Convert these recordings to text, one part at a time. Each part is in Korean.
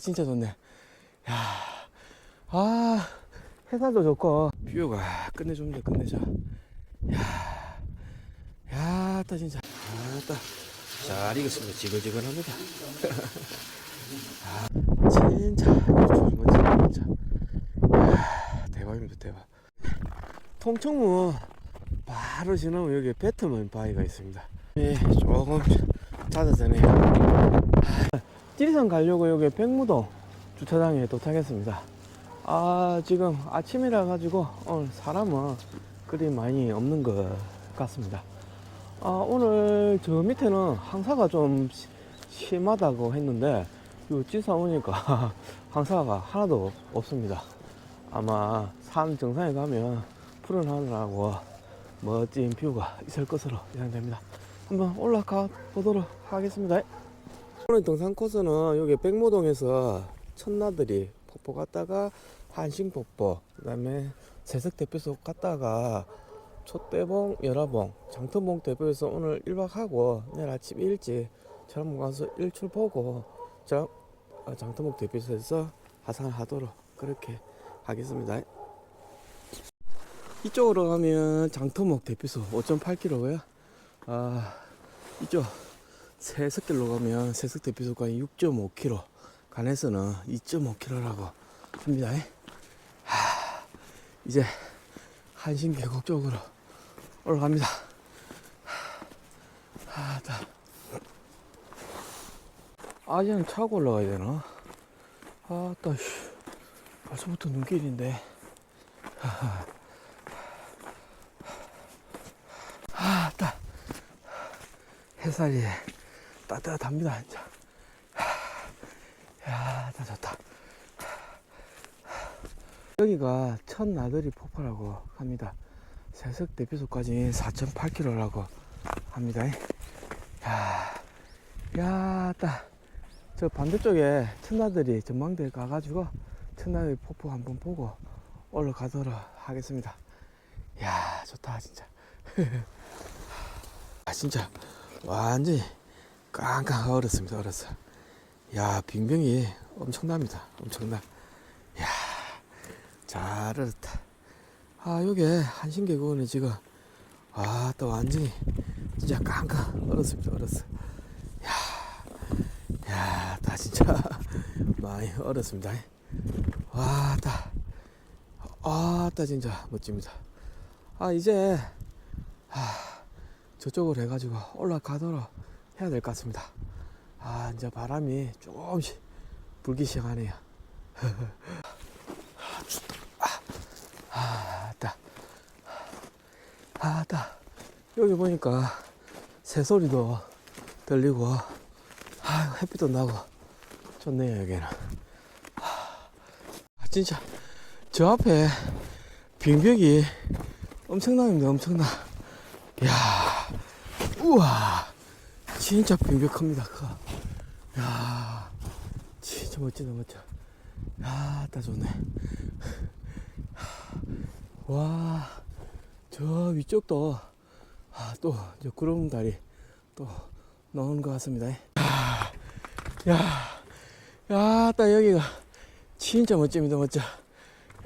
진짜 좋네. 야, 아, 해살도 좋고. 뷰가 끝내줍니다, 끝내줘. 야, 야, 따 진짜. 아, 따. 잘 익었습니다. 지글지글합니다. 아, 진짜. 진짜. 야, 대박입니다, 대박. 통청무 바로 지나면 여기 배트먼 바위가 있습니다. 예, 조금 찾아서네요. 찌리산 가려고 여기 백무동 주차장에 도착했습니다. 아, 지금 아침이라 가지고 오늘 사람은 그리 많이 없는 것 같습니다. 아, 오늘 저 밑에는 항사가 좀 시- 심하다고 했는데 요 찌사 오니까 항사가 하나도 없습니다. 아마 산 정상에 가면 푸른 하늘하고 멋진 뷰가 있을 것으로 예상됩니다. 한번 올라가 보도록 하겠습니다. 오늘 등산 코스는 여기 백모동에서 천나들이 폭포 갔다가 한싱폭포 그 다음에 세석 대표소 갔다가 촛대봉 열화봉 장터봉 대표에서 오늘 1박 하고 내일 아침 일찍 저랑 가서 일출 보고 저 어, 장터봉 대표소에서 하산하도록 그렇게 하겠습니다. 이쪽으로 가면 장터목 대표소 5.8km고요. 아 이쪽 세석길로 가면 세석 대표소가 6.5km, 간에서는 2.5km라고 합니다. 하, 이제 한신 계곡 쪽으로 올라갑니다. 하, 다. 아직은 차고 올라가야 되나? 아, 따, 씨. 벌써부터 눈길인데. 아, 따. 햇살이 따뜻합니다, 진짜. 야, 다 좋다. 여기가 첫 나들이 폭포라고 합니다. 세석 대피소까지 4.8km라고 합니다. 야, 야, 따. 저 반대쪽에 첫나들이 전망대에 가가지고 첫나들이 폭포 한번 보고 올라가도록 하겠습니다. 야, 좋다, 진짜. 아, 진짜 완전히 깡깡 얼었습니다, 얼었어. 야, 빙빙이 엄청납니다, 엄청나. 야, 잘 얼었다. 아, 요게 한신계곡은 지금, 아, 또 완전히 진짜 깡깡 얼었습니다, 얼었어. 야, 야, 다 진짜 많이 얼었습니다. 와, 다, 아, 다 진짜 멋집니다. 아, 이제, 아, 저쪽으로 해가지고 올라가도록 해야 될 것 같습니다. 아, 이제 바람이 조금씩 불기 시작하네요. 아, 춥다. 아, 아, 따. 아, 따. 여기 보니까 새소리도 들리고, 아, 햇빛도 나고, 좋네요, 여기는. 아, 진짜, 저 앞에 빙벽이 엄청납니다, 엄청나. 야, 우와, 진짜 빙벽합니다, 커. 야, 진짜 멋지다, 멋져. 야, 따 좋네. 와, 저 위쪽도, 아, 또, 저 구름 다리 또 나오는 것 같습니다. 야, 야, 야, 따 여기가 진짜 멋집니다, 멋져.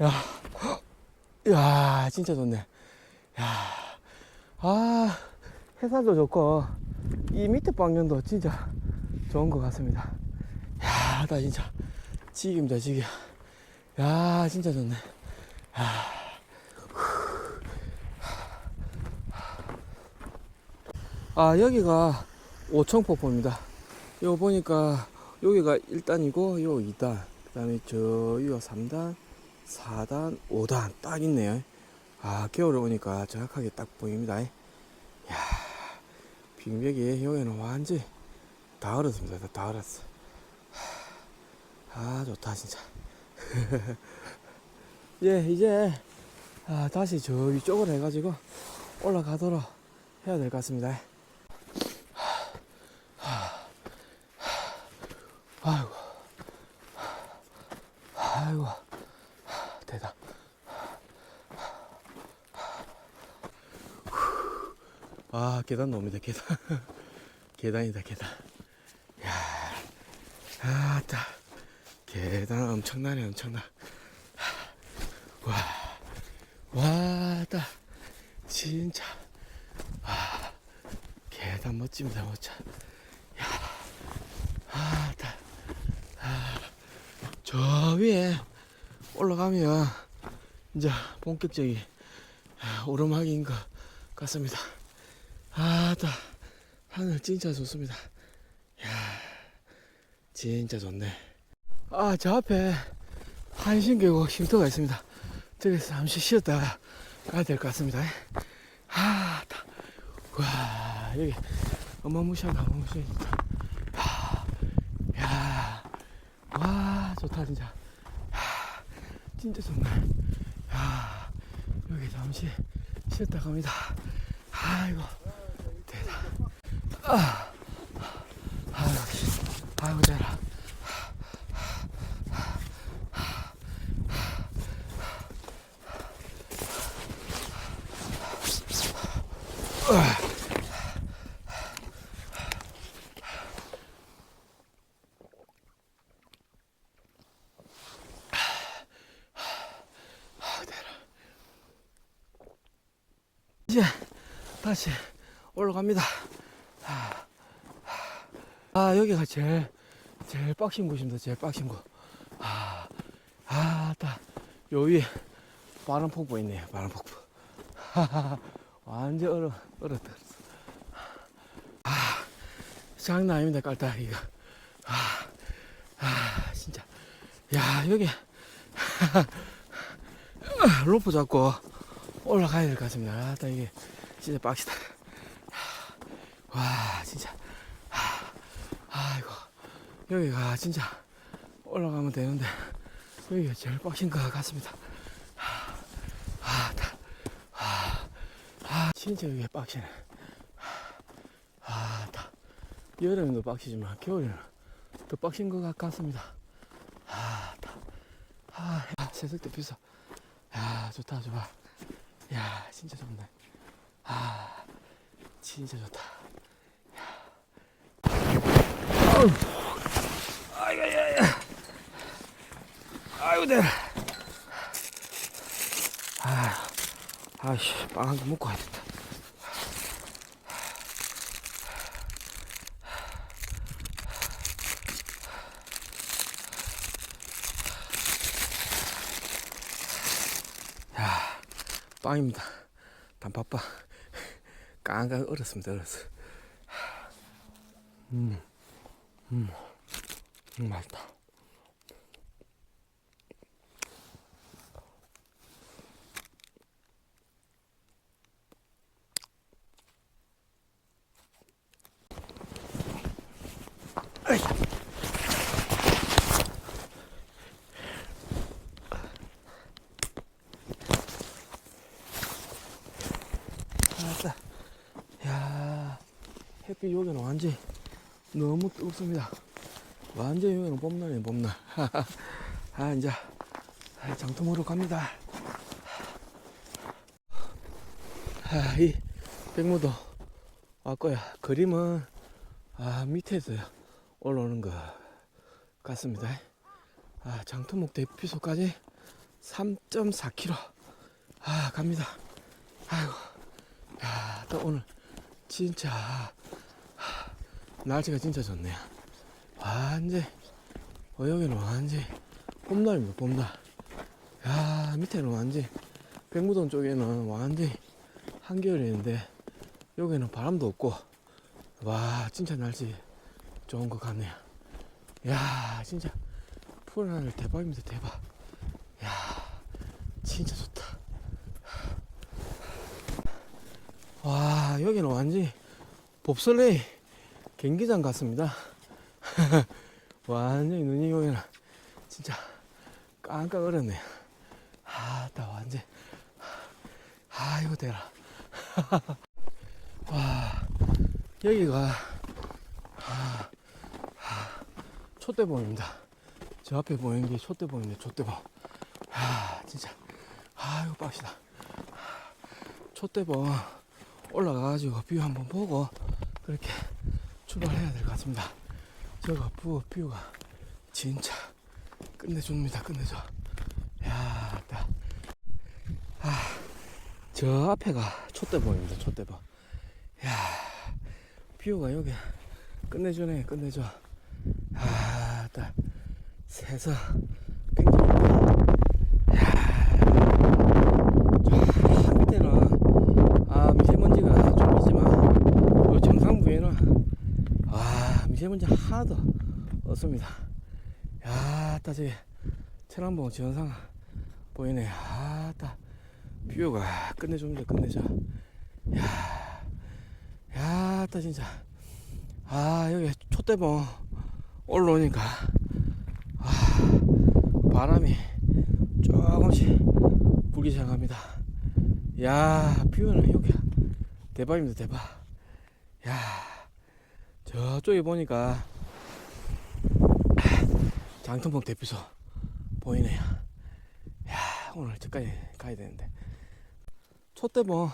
야, 야, 진짜 좋네. 야, 아, 해살도 좋고, 이 밑에 방면도 진짜 좋은 것 같습니다. 야, 나 진짜 지깁니다, 지겨. 야, 진짜 좋네. 야. 아, 여기가 오청폭포입니다. 이거 보니까 여기가 1단이고, 요 2단, 그 다음에 저, 이거 3단, 4단, 5단 딱 있네요. 아, 겨울에 오니까 정확하게 딱 보입니다. 야 빙벽이 여기는 완전 다 얼었습니다. 다, 다 얼었어. 아, 좋다, 진짜. 예, 이제, 아, 다시 저 위쪽으로 해가지고 올라가도록 해야 될 것 같습니다. 아이고, 대다. 아, 계단 놉니다, 계단. 계단이다, 계단. 야, 아, 따. 대단한 엄청나네 엄청나. 와 와다 진짜. 아 계단 멋집니다 멋져. 야 아다 아, 저 위에 올라가면 이제 본격적인 아, 오르막인 것 같습니다 아다 하늘 진짜 좋습니다 야 진짜 좋네 아 저 앞에 한신계곡 쉼터가 있습니다 저기서 잠시 쉬었다가 가야 될 것 같습니다 아, 다. 와, 여기 어마무시하다, 어마무시해, 진짜. 와, 좋다, 진짜. 하, 진짜 좋네. 야, 여기 잠시 쉬었다 갑니다. 아이고. 아, 아이고, 아이고, 대라. 이제 다시 올라갑니다. 아, 아, 여기가 제일 제일 빡신 곳입니다. 제일 빡신 곳. 아, 아, 딱, 요 위에 바람 폭포 있네요. 바람 폭포. 완전 얼어, 얼었다. 아, 장난 아닙니다. 깔딱이가. 아, 아, 진짜. 야, 여기. 로프 잡고 올라가야 될 것 같습니다. 아, 딱 이게 진짜 빡시다. 와, 진짜. 아, 아이고. 여기가 진짜 올라가면 되는데, 여기가 제일 빡신 것 같습니다. 아, 다. 아, 아, 진짜 여기 빡시네. 아, 다. 여름에도 빡시지만, 겨울에는 더 빡신 것 같습니다. 아, 다. 아, 야, 새석도 비싸. 야, 좋다, 좋아. 야, 진짜 좋네. 아, 진짜 좋다. 아우, 아이고야야. 아이고, 내. 아, 아이씨, 빵 한 개 먹고 와야겠다. 야, 빵입니다. 단팥빵. 깡깡 얼었습니다, 얼었어. 음, 음, 음, 맛있다. 햇빛 여기는 완전 너무 뜨겁습니다. 완전 여기는 봄날이네, 봄날. 아, 이제 장터으로 갑니다. 아, 이 백무도 왔고요. 그림은 아, 밑에서 올라오는 것 같습니다. 아, 장터목 대피소까지 3.4km. 아, 갑니다. 아이고. 야, 또 오늘 진짜 하, 날씨가 진짜 좋네요. 완전 어, 여기는 완전 봄날입니다. 봄날. 야, 밑에는 완전 백무동 쪽에는 완전 한겨울이는데 여기는 바람도 없고 와, 진짜 날씨 좋은 것 같네요. 야, 진짜 푸른 하늘 대박입니다. 대박. 야, 진짜 좋다. 와 여기는 완전히 봅슬레이 경기장 같습니다. 완전히 눈이 여기는 진짜 깜깜 얼었네요 아따 완전 아이고 대라. 와 여기가 아, 아, 촛대봉입니다. 저 앞에 보이는 게 촛대봉인데 촛대봉. 아 진짜 아이고 빡시다. 촛대봉 올라가가지고 뷰 한번 보고 그렇게 출발해야 될 것 같습니다. 저거 뷰, 뷰가 진짜 끝내줍니다 끝내줘 야 딱. 아, 저 앞에가 촛대봉입니다 촛대봉 야 뷰가 여기 끝내주네 끝내줘 아, 딱 새서 굉장히 야, 밑에는 아 미세먼지가 좀 있지만 요 정상부에는 아 미세먼지 하나도 없습니다 야, 따 저기 천안봉 지원상 보이네. 아, 따 뷰가 끝내줍니다. 끝내줘. 야, 야, 따 진짜. 아, 여기 촛대봉 올라오니까 아, 바람이 조금씩 불기 시작합니다. 야, 뷰는 여기 대박입니다. 대박. 야, 저쪽에 보니까 장통봉 대피소 보이네요. 야 오늘 저까지 가야 되는데 촛대봉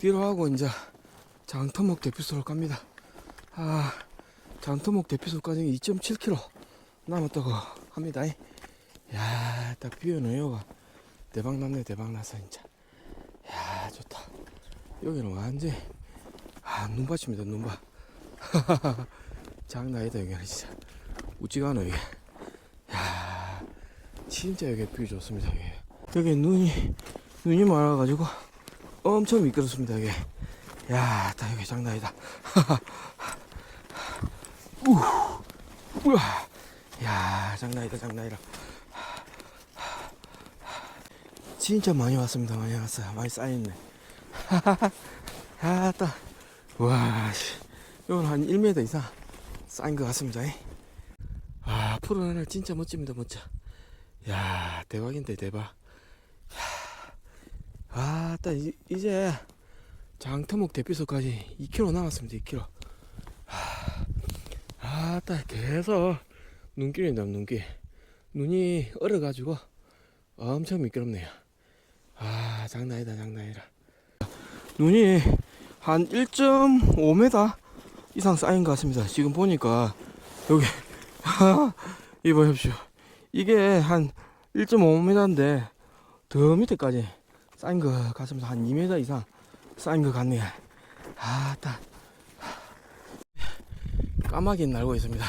뒤로 하고 이제 장터목 대피소로 갑니다. 아 장터목 대피소까지 2.7km 남았다고 합니다. 야, 딱 뷰는 여가 대박 났네 대박 났어 진짜. 야 좋다. 여기는 완전 아 눈밭입니다 눈밭. 장난 아니다 여기는 진짜. 우찌가 않아 여기. 야, 진짜 여기 뷰 좋습니다. 여기. 여기 눈이 눈이 많아가지고 엄청 미끄럽습니다. 여기. 야, 다 여기 장난 아니다. 우, 우와, 야, 장난 아니다, 장난 아니다. 진짜 많이 왔습니다. 많이 왔어요. 많이 쌓였네. 야, 딱. 와, 씨. 이건 한 1m 이상 쌓인 것 같습니다. 아, 푸른 하늘 진짜 멋집니다, 멋져. 야, 대박인데, 대박. 야, 아, 딱 이- 이제 장터목 대피소까지 2km 남았습니다, 2km. 아, 딱 계속 눈길입니다, 눈길. 눈이 얼어가지고 엄청 미끄럽네요. 아, 장난 아니다, 장난 아니다. 눈이 한 1.5m 이상 쌓인 것 같습니다. 지금 보니까 여기 이거 보십시오. 이게 한 1.5m인데 더 밑에까지 쌓인 것 같습니다. 한 2m 이상 쌓인 것 같네요. 아, 딱 까마귀 날고 있습니다.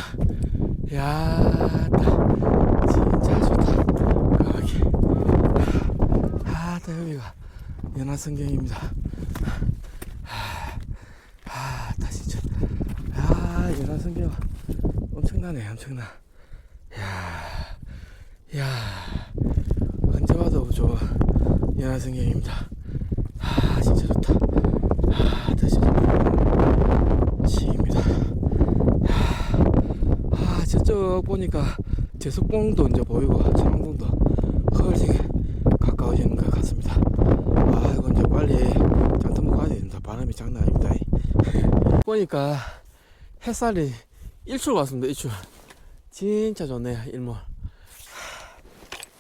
야, 딱 진짜 좋다. 까마귀. 아, 딱 여기가 연화성경입니다. 아, 딱 진짜. 아, 연화성경. 엄청나네 엄청나. 야, 야 언제 봐도 좋은 연화성경입니다. 아 진짜 좋다. 아 다시 지입니다. 아 저쪽 보니까 제석봉도 이제 보이고 천왕봉도 훨씬 가까워지는 것 같습니다. 아 이거 이제 빨리 장터목 가야 됩니다. 바람이 장난 아닙니다. 보니까 햇살이 일출 왔습니다 일출. 진짜 좋네요 일몰.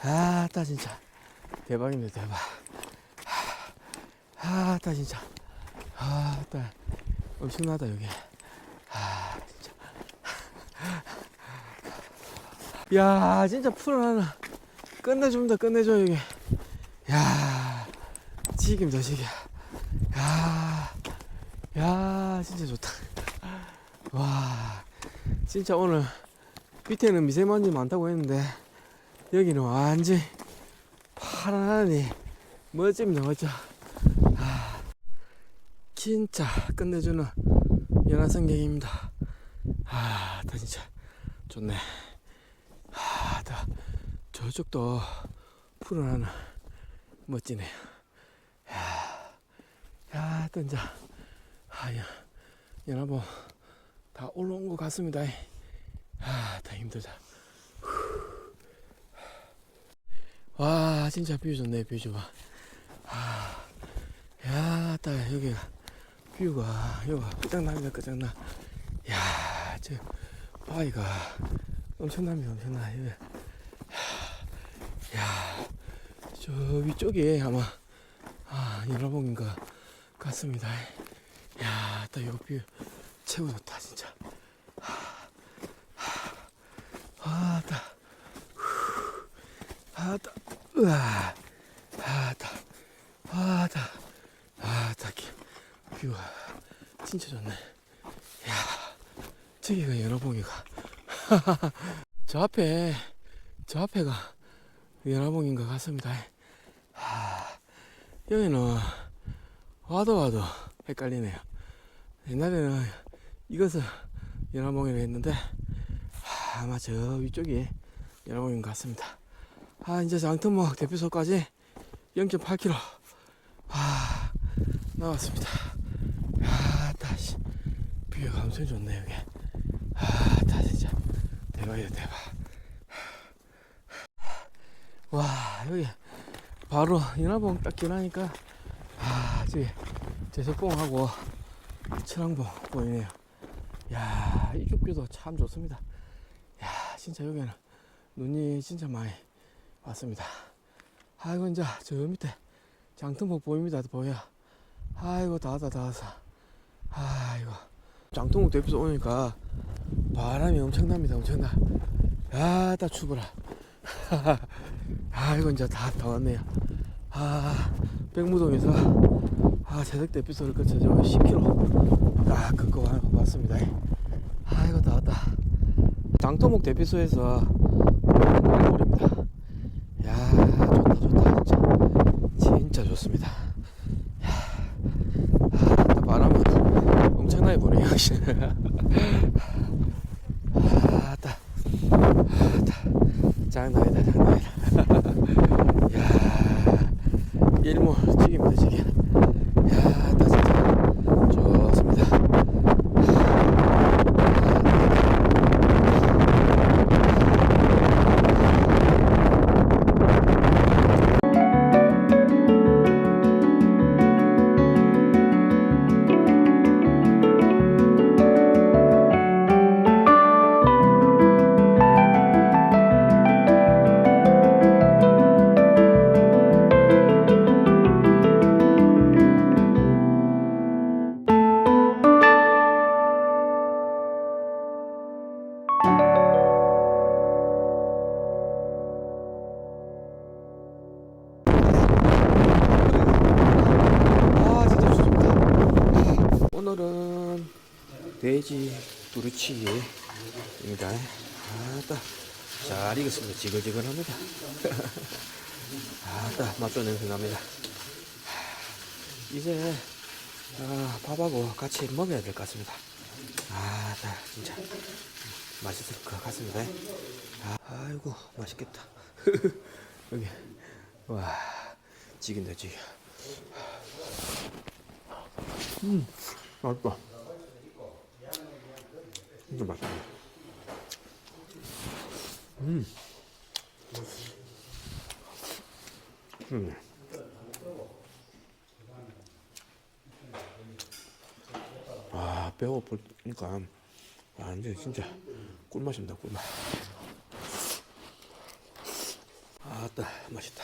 아따 진짜. 대박입니다 대박. 아따 진짜. 아따. 엄청나다 여기. 아 진짜. 야 진짜 푸른 하나 끝내줍니다 끝내줘 여기. 야 지깁니다 지겨 야, 야 진짜 좋다 와 진짜 오늘 밑에는 미세먼지 많다고 했는데 여기는 완전 파란 하늘이 멋집니다 멋져 아, 진짜 끝내주는 연화성경입니다. 아, 다 진짜 좋네. 아, 다 저쪽도 푸른 하늘 멋지네요. 야, 야, 또 이제 아, 야, 연화봉 다 올라온 것 같습니다. 아, 다 힘들다. 와, 진짜 뷰 좋네, 뷰 좋아. 아, 야, 딱 여기가 뷰가 여기가 끝장납니다, 끝장나. 야, 저 바위가 엄청납니다, 엄청나. 여기. 야, 저 위쪽에 아마 아, 것 같습니다. 야, 딱 여기 뷰. 좋다 진짜 아, 딱 아따, 으아, 아따, 아따, 아따, 뷰가 진짜 좋네. 야, 저기가 연어봉이가. 저 앞에, 저 앞에가 연어봉인 것 같습니다. 하, 여기는 와도 와도 헷갈리네요. 옛날에는 이것을 연어봉이라고 했는데, 하, 아마 저 위쪽이 연어봉인 것 같습니다. 아, 이제 장터목 대피소까지 0.8km. 아, 나왔습니다. 야, 다시. 뷰가 엄청 좋네, 여기. 아, 다 진짜. 대박이다, 대박. 와, 여기 바로 연화봉 딱 지나니까, 아, 저기 제석봉하고 천왕봉 보이네요. 야, 이쪽 뷰도 참 좋습니다. 야, 진짜 여기는 눈이 진짜 많이 왔습니다. 아이고, 이제 저 밑에 장터목 보입니다, 보여. 아이고, 다 왔다, 다. 아이고. 장통국 대피소 오니까 바람이 엄청납니다, 엄청나. 야, 다 추워라. 아이고, 이제 다, 다 왔네요. 아, 백무동에서 아, 새벽 대피소를 거쳐서 10km 딱 와- 왔습니다. 아이고, 다 왔다. 장토목 대피소에서 노을입니다. 지글지글합니다. 아따, 맛도 냄새 납니다. 이제 아, 밥하고 같이 먹어야 될 것 같습니다. 아따, 진짜 맛있을 것 같습니다. 아, 아이고, 맛있겠다. 여기, 와, 지긴다, 지겨. 음, 맛있다. 진짜 맛있다. 음. 음. 아, 배고프니까 완전 진짜 꿀맛입니다, 꿀맛. 아따, 맛있다.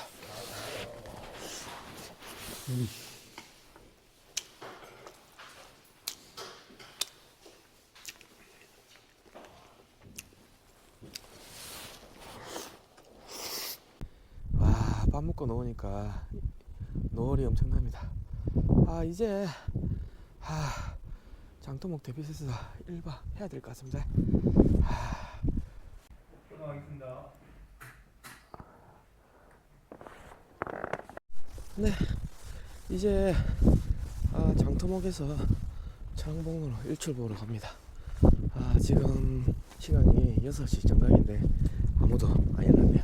와, 나오니까 노을이 엄청납니다. 아, 이제 아, 장토목 대비해서 1박 해야 될 것 같습니다. 끊어가겠습니다. 네, 이제 아, 장토목에서 창봉으로 일출 보러 갑니다. 아, 지금 시간이 6시 정각인데 아무도 안 일어났네요.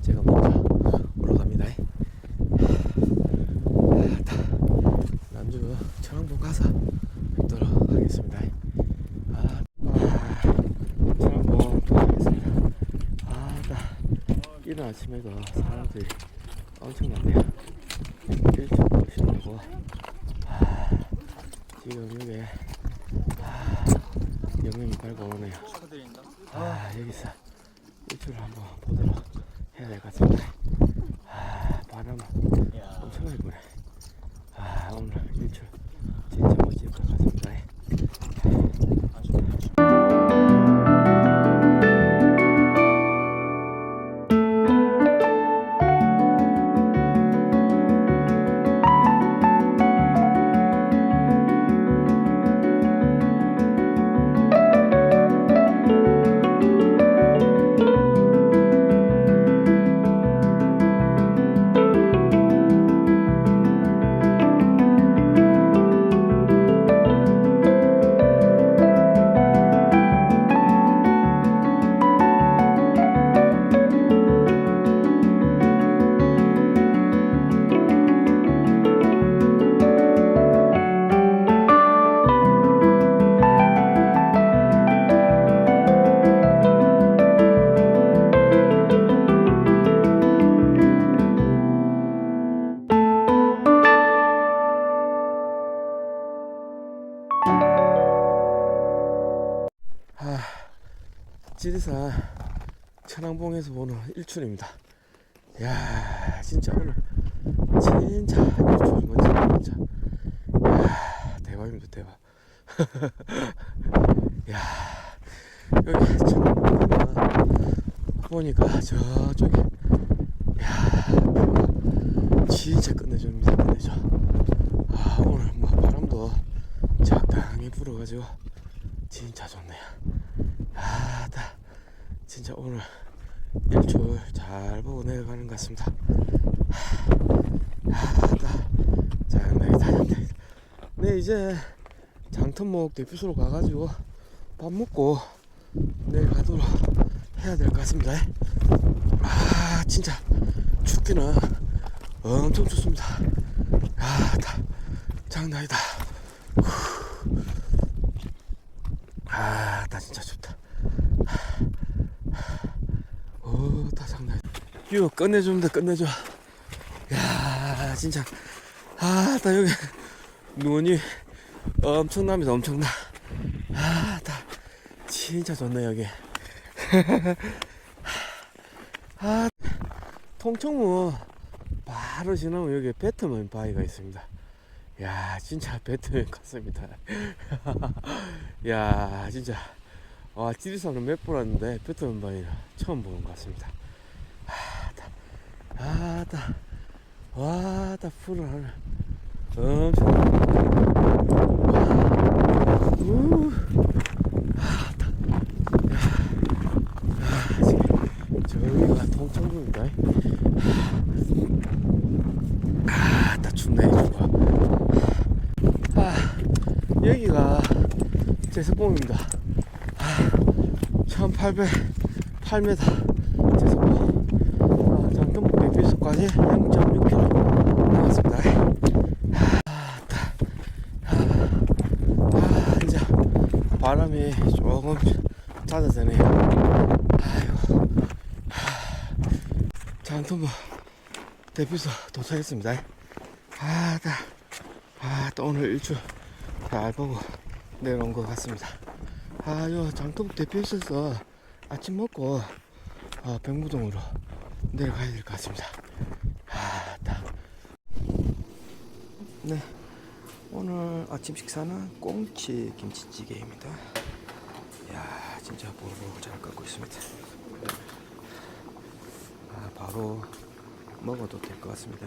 제가 먼저 올라갑니다. 아, 다 남주 청항봉 가서 뵙도록 하겠습니다. 아, 아 청항봉 가겠습니다. 아, 나 이른 아침에도 사람들이 엄청 많네요. 일찍 오시려고 아, 지금 여기 아, 영명이 밟고 오네요. 아, 여기서 일출을 한번 보도록 해야 될 것 같습니다. 아, 바람은 야, 엄청나게 부네. 아, 오늘 천왕봉에서 보는 일출입니다. 야 진짜 오늘 진짜 일출 멋지 진짜. 야 대박입니다 대박. 야 여기 천왕봉 보니까 저쪽에 야 진짜 끝내줍니다 끝내줘. 아 오늘 뭐 바람도 적당히 불어가지고 진짜 좋네요. 아다 진짜 오늘 일출 잘 보고 내려가는 것 같습니다. 장난이다. 네 이제 장터목 대피소로 가가지고 밥 먹고 내일 가도록 해야 될 것 같습니다. 아 진짜 춥기는 엄청 춥습니다. 아다 장난이다. 아, 나 진짜 춥다. 오, 다 장난. 뷰 끝내줍니다, 끝내줘. 야, 진짜. 아, 나 여기 눈이 엄청납니다, 엄청나. 아, 다 진짜 좋네 여기. 아, 통청무 바로 지나면 여기 배트맨 바위가 있습니다. 야, 진짜 배트맨 같습니다. 야 진짜 와 지리산은 몇 번 왔는데 배트맨 바위는 처음 보는 것 같습니다 아다 아다 와다 푸른 하늘 엄청 우 아다 아, 아 여기가 제석봉입니다. 1808m 제석봉. 아, 대피소까지 0.6km 남았습니다. 아, 따. 아, 아, 이제 바람이 조금 잦아드네요. 아이고. 장동북 대피소 도착했습니다. 아, 따. 아, 또 오늘 일출 잘 보고 내려온 것 같습니다. 아, 요 장터북 대표소에서 아침 먹고 어, 백무동으로 내려가야 될 것 같습니다. 아, 딱. 네, 오늘 아침 식사는 꽁치 김치찌개입니다. 야, 진짜 보글보글 잘 끓고 있습니다. 아, 바로 먹어도 될 것 같습니다.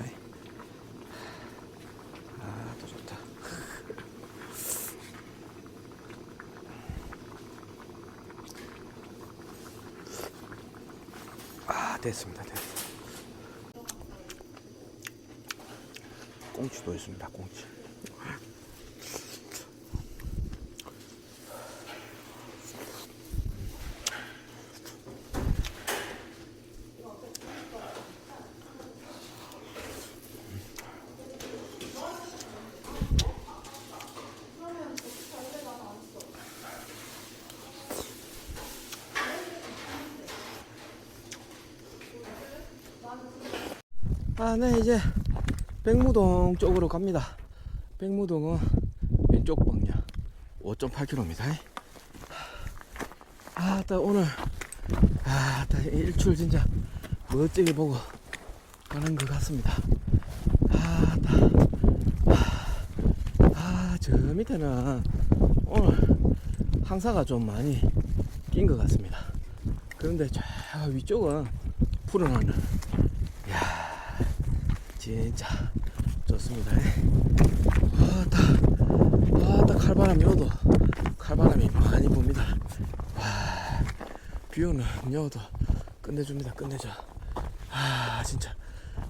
아, 또 좋다. 아 됐습니다. 됐어 꽁치도 있습니다 꽁치 아, 네, 이제 백무동 쪽으로 갑니다. 백무동은 왼쪽 방향 5.8km입니다. 아, 딱 오늘 아, 딱 일출 진짜 멋지게 보고 가는 것 같습니다. 아, 딱 아, 저 밑에는 오늘 항사가 좀 많이 낀 것 같습니다. 그런데 저 위쪽은 푸른 하늘. 야 진짜 좋습니다. 아따, 아따 칼바람이 오도 칼바람이 많이 붑니다. 와, 비 오는 여도 끝내줍니다. 끝내줘. 아, 진짜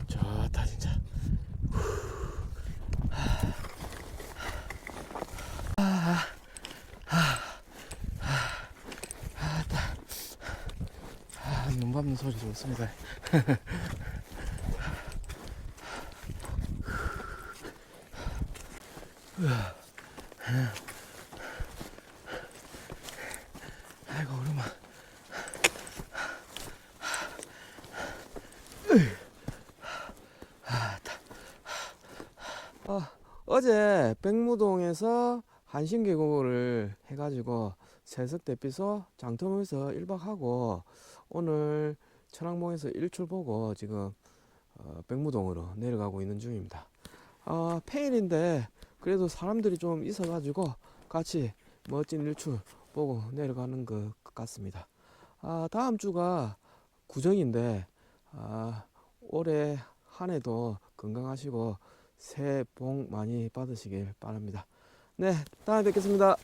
좋다 진짜. 아, 아, 아, 아, 눈 밟는 소리 좋습니다. 아이고 오르마 아, 어제 백무동에서 한신계곡을 해가지고 세석 대피소 장터에서 1박 하고 오늘 천왕봉에서 일출 보고 지금 어, 백무동으로 내려가고 있는 중입니다. 아, 평일인데 그래도 사람들이 좀 있어가지고 같이 멋진 일출 보고 내려가는 것 같습니다. 아, 다음 주가 구정인데 아, 올해 한 해도 건강하시고 새해 복 많이 받으시길 바랍니다. 네, 다음에 뵙겠습니다.